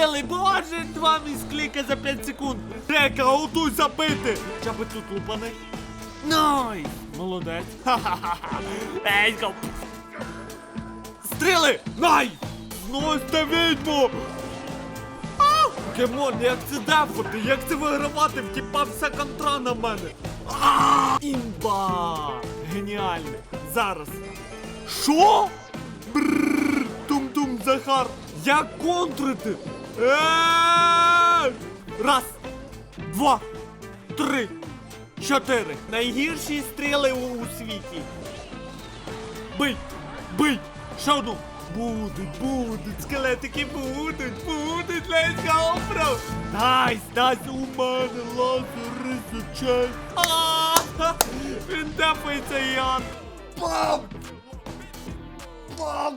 Стріли, боже, два міскліка за 5 секунд. Река, готуйся бити. Хоча би тут лупани. Найс! Молодець. Ха-ха-ха. Let's go. Стріли! Най! Зносьте відьму! А! Кемон, як це дефати? Як це вигравати? Втіпа вся контра на мене. А! Імба! Геніально! Зараз. Що? Бррр, Тум-тум, Захар! Як контрити? Е! Раз, два, три, чотири. Найгірші стріли у, світі. Бий! Бий! Ще одну! Будуть, будуть, скелетики будуть, будуть, let's go, bro! Найс, найс, у мене лазер. А, Він дефається, Ян! Бам! Бам!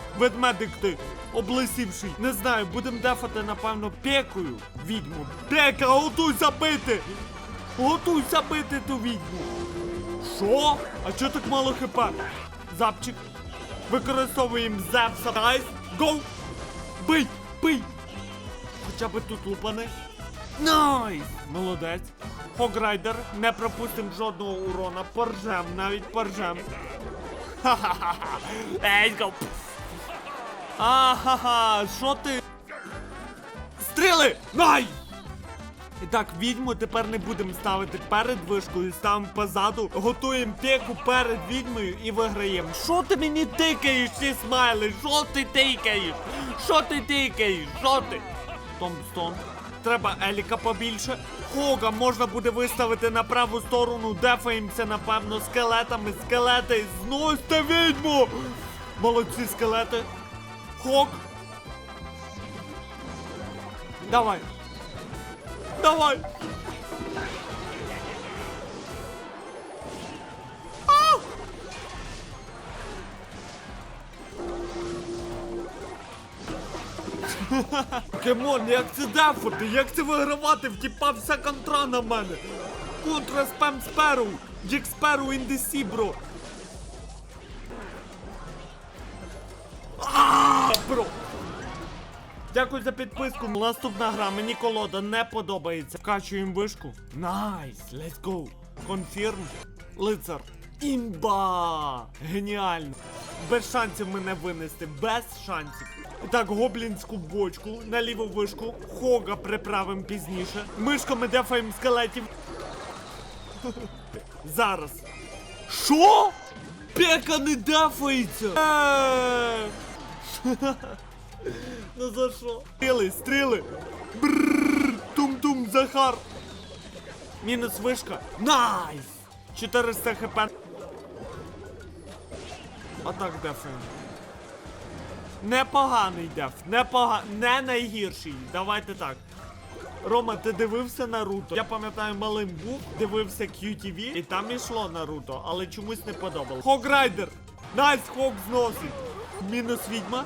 ду-ду-ду. Я ставлю відьму. Перед вишкою що? Який місклік жорсткий. Стріли, боже, два міскліка за 5 секунд. Міні-пака нам потрібна, але не вистачає Еліка, бо я стільки вже забомбив жорстко. Потужний. Оп! Що ти показуєш мені? Будеш літати зараз по карті. Ведмедик ти, облисівший. Не знаю, будем дефати, напевно, пекою відьму. Пека, готуйся бити! Готуйся бити ту відьму. Що? А чого так мало хп? Запчик. Використовуємо Зевса. Найс. Гоу! Бий! Бий! Хоча би тут лупани. Найс! Молодець. Хограйдер, не пропустим жодного урона. Поржем, навіть поржем. Ха-ха-ха. Let's go. Ахаха, що ти? Стріли! Най! І так, відьму тепер не будемо ставити перед вишкою, ставимо позаду, готуємо пеку перед відьмою і виграємо. Що ти мені тикаєш, ці смайли? Що ти тикаєш? Що ти тикаєш? Що ти? Томстон. Треба Еліка побільше. Хога можна буде виставити на праву сторону, дефаємося, напевно, скелетами. Скелети, зносьте відьму! Молодці скелети. Хок. Давай. Давай. А! Кемон, як це дефати? Як це вигравати? Втіпа вся контра на мене. Контра спам сперу. Джек сперу in the бро. Дякую за підписку. Наступна гра мені колода не подобається. Вкачуємо вишку. Найс, let's go. Конфірм. Лицар. Імба! Геніально! Без шансів мене винести, без шансів. Так, гоблінську бочку на ліву вишку. Хога приправим пізніше. Мишками дефаємо скелетів. Зараз. Що? Пека не дефається! Ну за що? Стріли, стріли! Брррр, тум-тум, Захар! Мінус вишка. Найс! 400 хп. А так дефаємо. Непоганий деф, непога... не найгірший. Давайте так. Рома, ти дивився Наруто? Я пам'ятаю, малим був, дивився QTV, і там ішло Наруто, але чомусь не подобалось. Хограйдер! Найс, Хок зносить! Мінус відьма.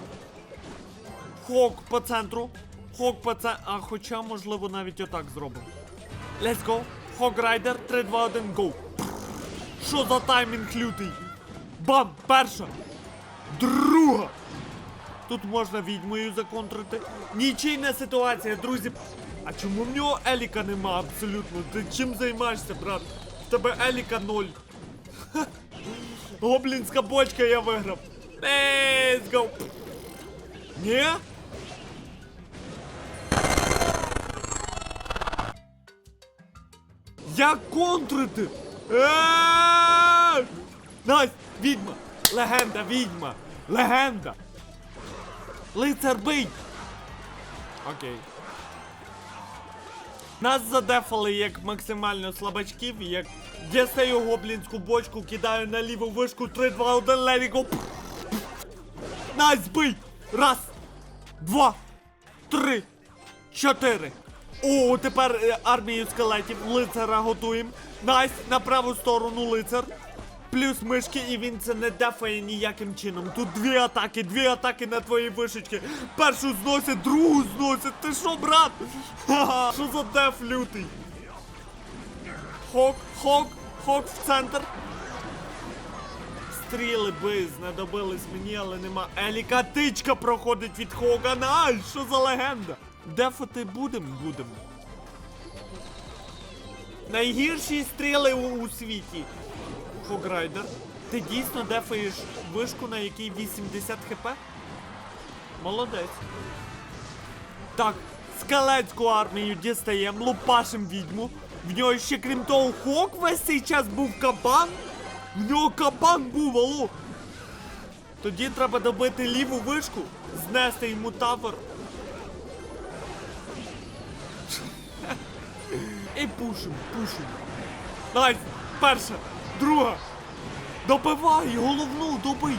Хок по центру. Хок по центру. А хоча, можливо, навіть отак зробимо. Let's go. Хок райдер. 3, 2, 1, go. Що за таймінг лютий? Бам! Перша! Друга! Тут можна відьмою законтрити. Нічийна ситуація, друзі. А чому в нього Еліка нема абсолютно? Ти чим займаєшся, брат? В тебе Еліка ноль. Гоблінська бочка я виграв. Let's go. Ні? Як контрити? Е! Найс! Відьма! Легенда, відьма! Легенда! Лицар бий! Окей. Нас задефали як максимально слабачків, як дістаю гоблінську бочку, кидаю на ліву вишку 3, 2, 1, левіго. Найс, бий! Раз, два, три, чотири, О, тепер е, армію скелетів. Лицара готуємо. Найс, на праву сторону лицар. Плюс мишки, і він це не дефає ніяким чином. Тут дві атаки, дві атаки на твої вишечки. Першу зносять, другу зносять. Ти що, брат? Ха-ха, що за деф лютий? Хок, хок, хок в центр. Стріли би знадобились мені, але нема. Еліка тичка проходить від Хогана. Ай, що за легенда? Дефати будем, будем. Найгірші стріли у, у світі. Хограйдер. Ти дійсно дефаєш вишку, на якій 80 хп? Молодець. Так, скелетську армію дістаємо, лупашим відьму. В нього ще крім того хок весь цей час був кабан. В нього кабан був, алло. Тоді треба добити ліву вишку, знести йому тавер. І пушим, пушим. Найс, перша, друга. Добивай, головну добий.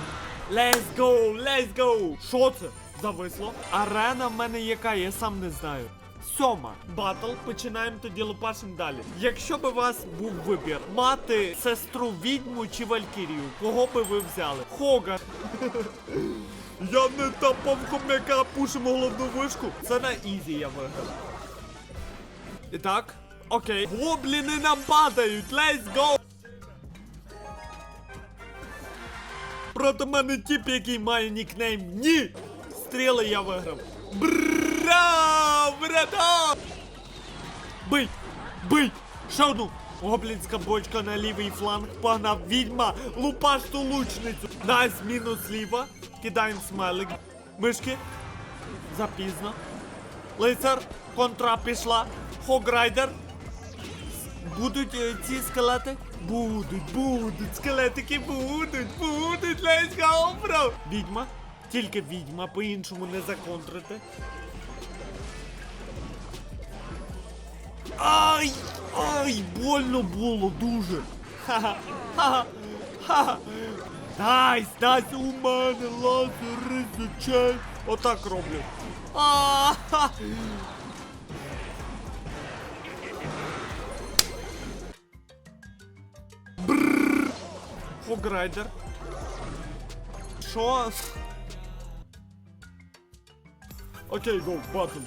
Let's go, let's go. Що це? Зависло. Арена в мене яка, я сам не знаю. Сьома. Батл. Починаємо тоді лупашим далі. Якщо би у вас був вибір мати сестру відьму чи Валькірію, кого би ви взяли? Хога. Я не тапав хомяка, пушимо головну вишку. Це на ізі я виграв. І так, окей. Гобліни нам падають, let's go! Проти мене тип, який має нікнейм. Ні! Стріли я виграв. Бра! Брата! Бий! Бий! Ще одну! Гоблінська бочка на лівий фланг погнав відьма, лупаш ту лучницю. Найс мінус ліва. Кидаємо смайлик. Мишки. Запізно. Лицар, контра пішла. Хограйдер. Будуть е, ці скелети? Будуть, будуть, скелетики будуть, будуть, let's go, bro! Відьма, тільки відьма, по-іншому не законтрити. Ай! Ай! Больно було дуже! Ха-ха! Ха-ха! Ха-ха! Найс, найс, у мене лазери з очей! Отак роблю. А-ха! Фограйдер. Що? Окей, гоу, батл.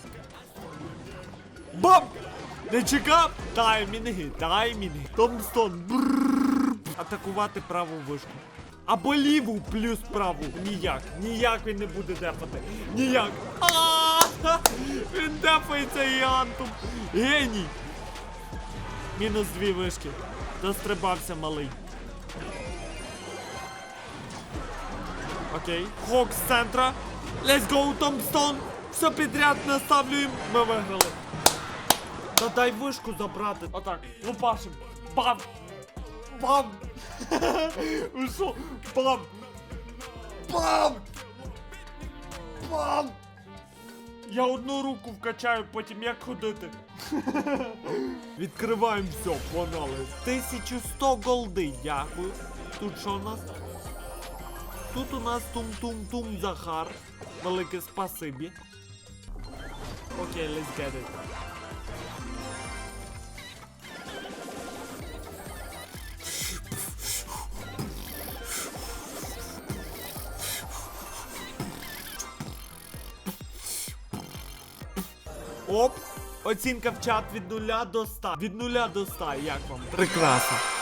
Бам! Не чекав! Таймінги, таймінги. Томстон. Брррр. Атакувати праву вишку. Або ліву плюс праву. Ніяк. Ніяк він не буде дефати. Ніяк. А! Він дефається гігантом. Геній. Мінус дві вишки. Дострибався малий. Окей. Хок з центра. Let's go, Томстон. Все підряд наставлюємо. Ми виграли. Та дай вишку забрати. Отак. Лупашим. Бам! Бам! Ви що? Бам! Бам! Бам! Я одну руку вкачаю, потім як ходити. Відкриваємо все, погнали. 1100 голди, дякую. Тут що у нас? Тут у нас тум-тум-тум Захар. Велике спасибі. Окей, let's get it. Оп! Оцінка в чат від 0 до 100. Від 0 до 100, як вам? Прекрасно.